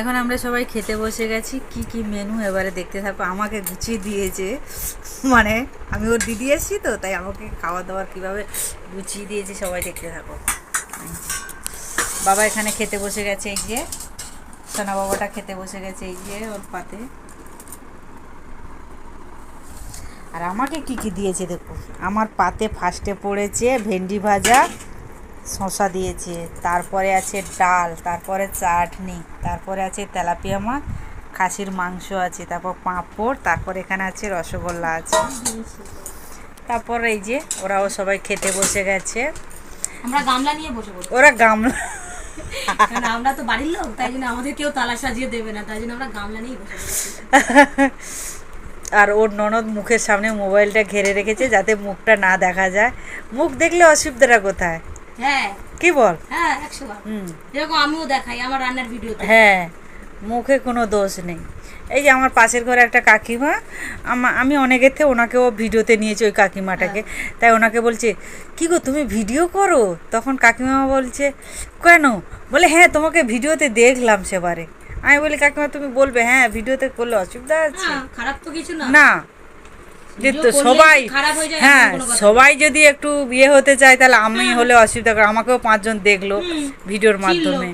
এখন আমরা সবাই খেতে বসে গেছি। কি কি মেনু এবারে দেখতে থাকো আমাকে গুছিয়ে দিয়েছে। মানে আমি ওর দিদি এসেছি তো, তাই আমাকে খাওয়া দাওয়ার কীভাবে গুছিয়ে দিয়েছে সবাই দেখতে থাকো বাবা এখানে খেতে বসে গেছে, এই যে। সোনা বাবাটা খেতে বসে গেছে, এই যে ওর পাতে। আর আমাকে কি কি দিয়েছে দেখো? আমার পাতে ফার্স্টে পড়েছে ভেন্ডি ভাজা, শসা দিয়েছে, তারপরে আছে ডাল, তারপরে চাটনি। তারপরে আছে তেলাপিয়া মাছ খাসির মাংস আছে তারপর পাঁপড় তারপর এখানে আছে রসগোল্লা আছে। তারপর এই যে ওরাও সবাই খেতে বসে গেছে। আমরা গামলা নিয়ে বসে ওরা গামলা আমরা তো বাড়ির লোক তাই জন্য আমাদের কেউ তালা সাজিয়ে দেবে না তাই জন্য আমরা গামলা নিয়ে বসে আর ওর ননদ মুখের সামনে মোবাইলটা ঘিরে রেখেছে যাতে মুখটা না দেখা যায়। মুখ দেখলে অসুবিধাটা কোথায়? হ্যাঁ। কি বল? হ্যাঁ একশো বার। হুম। যেরকম আমিও দেখাই আমার রান্নার ভিডিও হ্যাঁ মুখে কোনো দোষ নেই। এই যে আমার পাশের ঘরে একটা কাকিমা আমা- অনেকের থেকে ওনাকেও ভিডিওতে নিয়েছি ওই কাকিমাটাকে। তাই ওনাকে বলছে কি গো তুমি ভিডিও করো? তখন কাকিমা বলছে কেন? বলে হ্যাঁ তোমাকে ভিডিওতে দেখলাম সেবারে। আমি বলি কাকিমা তুমি বলবে? হ্যাঁ ভিডিওতে করলে অসুবিধা আছে। হ্যাঁ খারাপ তো কিছু না। না। যে সবাই হয়ে হ্যাঁ সবাই যদি একটু ইয়ে হতে চায় তাহলে আমি হলে অসুবিধা করে আমাকেও পাঁচজন দেখল ভিডিওর মাধ্যমে।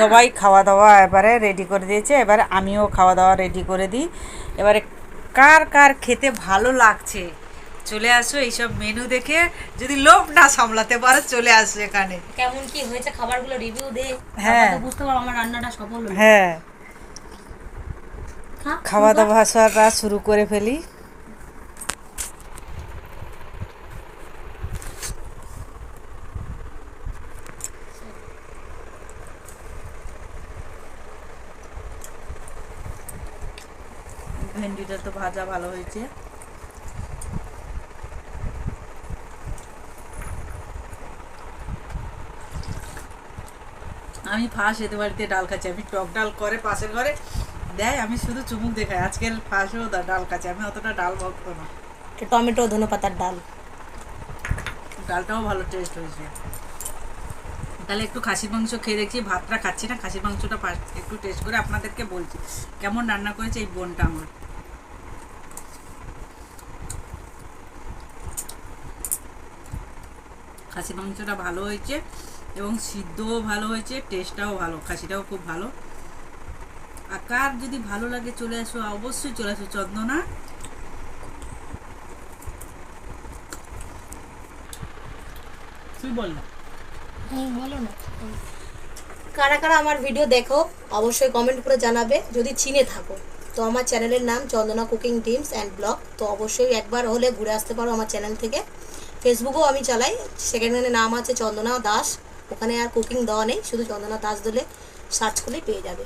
সবাই খাওয়া দাওয়া এবারে রেডি করে দিয়েছে এবারে আমিও খাওয়া দাওয়া রেডি করে দিই। এবারে কার কার খেতে ভালো লাগছে? চলে আসো এইসব মেনু দেখে যদি লোভ না সামলাতে পারো চলে আসো এখানে। কেমন কি হয়েছে? খাবারগুলো রিভিউ দে। হ্যাঁ। বুঝতে পারব আমার রান্নাটা সফল হ্যাঁ। খাওয়া দাওয়া সারা শুরু করে ফেলি। ভেন্ডিটা তো ভাজা ভালো হয়েছে। আমি ফার্স্ট এতে বাড়িতে ডাল খাচ্ছি। আমি টক ডাল করে পাশের ঘরে দেয় আমি শুধু চুমুক দেখাই আজকের ফার্স্টেও ডাল খাচ্ছি আমি অতটা ডাল ভক্ত না। টমেটো ধনে পাতার ডাল। ডালটাও ভালো টেস্ট হয়েছে। তাহলে একটু খাসির মাংস খেয়ে দেখছি ভাতটা খাচ্ছি না খাসির মাংসটা ফার্স্ট একটু টেস্ট করে আপনাদেরকে বলছি কেমন রান্না করেছে এই বোনটা আমার। খাসি মাংসটা ভালো হয়েছে এবং সিদ্ধও ভালো হয়েছে টেস্টটাও ভালো খাসিটাও খুব ভালো। আর কার যদি ভালো লাগে চলে আসো, অবশ্যই চলে আসো চন্দনা। তুই বল না। কারা কারা আমার ভিডিও দেখো, অবশ্যই কমেন্ট করে জানাবে। যদি চিনে থাকো, তো আমার চ্যানেলের নাম Chandana cooking tips and blog তো অবশ্যই একবার হলে ঘুরে আসতে পারো আমার চ্যানেল থেকে। ফেসবুকেও আমি চালাই, সেখানে নাম আছে চন্দনা দাস। ওখানে আর কুকিং দেওয়া নেই, শুধু চন্দনা দাস দিলে সার্চ করলেই পেয়ে যাবে।